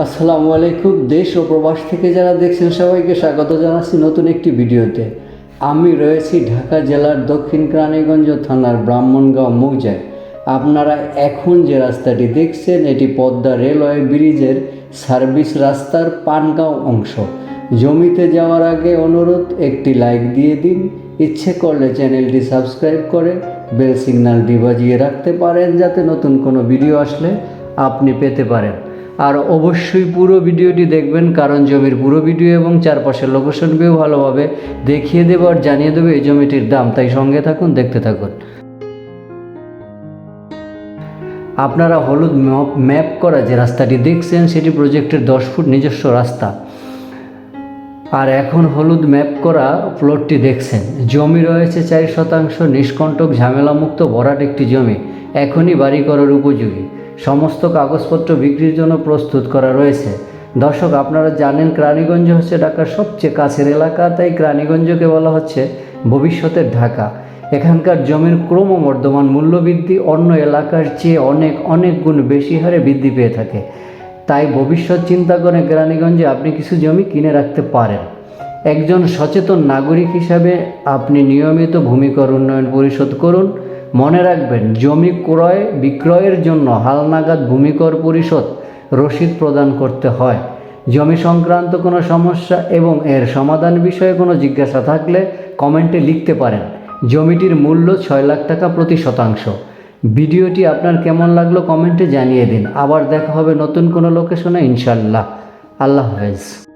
আসসালামু আলাইকুম, দেশ ও প্রবাস থেকে যারা দেখছেন সবাইকে স্বাগত জানাচ্ছি নতুন একটি ভিডিওতে। আমি রয়েছি ঢাকা জেলার দক্ষিণ কেরানীগঞ্জ থানার ব্রাহ্মণগাঁও মৌজায়। আপনারা এখন যে রাস্তাটি দেখছেন, এটি পদ্মা রেলওয়ে ব্রিজের সার্ভিস রাস্তার পানগাঁও অংশ। জমিতে যাওয়ার আগে অনুরোধ, একটি লাইক দিয়ে দিন। ইচ্ছে করলে চ্যানেলটি সাবস্ক্রাইব করে বেল সিগন্যালটি বাজিয়ে রাখতে পারেন, যাতে নতুন কোনো ভিডিও আসলে আপনি পেতে পারেন। আর অবশ্যই পুরো ভিডিওটি দেখবেন, কারণ জমির পুরো ভিডিও এবং চারপাশের লোকেশন ভিউ ভালোভাবে দেখিয়ে দেবো আর জানিয়ে দেবো এই জমিটির দাম। তাই সঙ্গে থাকুন, দেখতে থাকুন। আপনারা হলুদ ম্যাপ- ম্যাপ করা যে রাস্তাটি দেখছেন, সেটি প্রজেক্টের দশ ফুট নিজস্ব রাস্তা। আর এখন হলুদ ম্যাপ করা প্লটটি দেখছেন। জমি রয়েছে চার শতাংশ নিষ্কণ্টক, ঝামেলামুক্ত, ভরাট একটি জমি। এখনই বাড়ি করার উপযোগী। সমস্ত কাগজপত্র বিক্রির জন্য প্রস্তুত করা রয়েছে। দর্শক, আপনারা জানেন ক্রানীগঞ্জ হচ্ছে ঢাকার সবচেয়ে কাছের এলাকা, তাই ক্রানীগঞ্জকে বলা হচ্ছে ভবিষ্যতের ঢাকা। এখানকার জমির ক্রমবর্ধমান মূল্যবৃদ্ধি অন্য এলাকার চেয়ে অনেক অনেক গুণ বেশি হারে বৃদ্ধি পেয়ে থাকে। তাই ভবিষ্যৎ চিন্তা করে কেরানীগঞ্জে আপনি কিছু জমি কিনে রাখতে পারেন। একজন সচেতন নাগরিক হিসাবে আপনি নিয়মিত ভূমিকর উন্নয়ন পরিশোধ করুন। মনে রাখবেন, জমি ক্রয় বিক্রয়ের জন্য হালনাগাদ ভূমিকর পরিশোধ রসিদ প্রদান করতে হয়। জমি সংক্রান্ত কোনো সমস্যা এবং এর সমাধান বিষয়ে কোনো জিজ্ঞাসা থাকলে কমেন্টে লিখতে পারেন। জমিটির মূল্য ছয় লাখ টাকা প্রতি শতাংশ। ভিডিওটি আপনার কেমন লাগল কমেন্টে জানিয়ে দিন। আবার দেখা হবে নতুন কোনো লোকেশনে, ইনশাল্লাহ। আল্লাহ হাফেজ।